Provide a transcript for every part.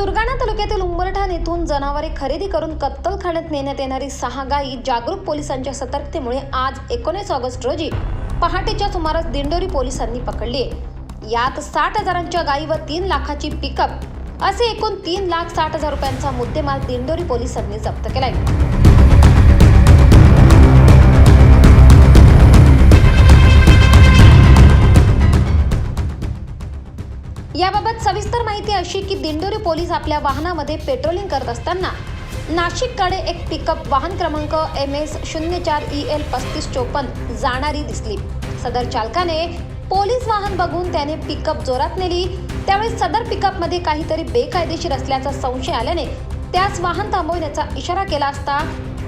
सुरगाणा तालुक्यातील उंबरठाण येथून जनावरे खरेदी करून कत्तलखान्यात नेण्यात येणारी सहा गायी जागरूक पोलिसांच्या सतर्कतेमुळे आज एकोणीस ऑगस्ट रोजी पहाटेच्या सुमारास दिंडोरी पोलिसांनी पकडली आहे. यात साठ हजारांच्या गायी व तीन लाखाची पिकअप असे एकूण तीन लाख साठ हजार रुपयांचा मुद्देमाल दिंडोरी पोलिसांनी जप्त केलाय. याबाबत सविस्तर माहिती अशी की दिंडोरी पोलीस आपल्या वाहनामध्ये पेट्रोलिंग करत असताना नाशिककडे एक पिकअप वाहन क्रमांक एम एस शून्य चार ई एल पस्तीस चोपन्न जाणारी दिसली. सदर चालकाने पोलीस वाहन बघून त्याने पिकअप जोरात नेली. त्यावेळी सदर पिकअपमध्ये काहीतरी बेकायदेशीर असल्याचा संशय आल्याने त्यास वाहन थांबवण्याचा इशारा केला असता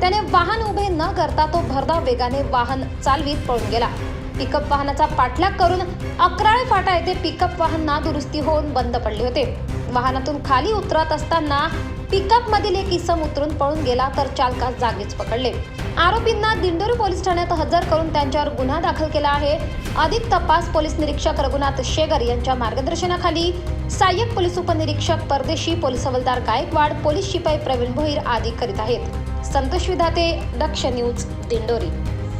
त्याने वाहन उभे न करता तो भरधाव वेगाने वाहन चालवीत पळून गेला. पिकअप वाहनाचा पाठलाग करून अकराळे फाटा येथे पिकअप वाहन नादुरुस्ती होऊन बंद पडले होते. वाहनातून खाली उतरत असताना पिकअप मधील एक इसम उतरून पळून गेला तर चालकास जागीच पकडले. आरोपींना दिंडोरी पोलीस ठाण्यात हजर करून त्यांच्यावर गुन्हा दाखल केला आहे. अधिक तपास पोलीस निरीक्षक रघुनाथ शेगर यांच्या मार्गदर्शनाखाली सहाय्यक पोलीस उपनिरीक्षक परदेशी पोलीस हवलदार गायकवाड पोलीस शिपाई प्रवीण भोईर आदी करीत आहेत. संतोष विधाते दक्ष न्यूज दिंडोरी.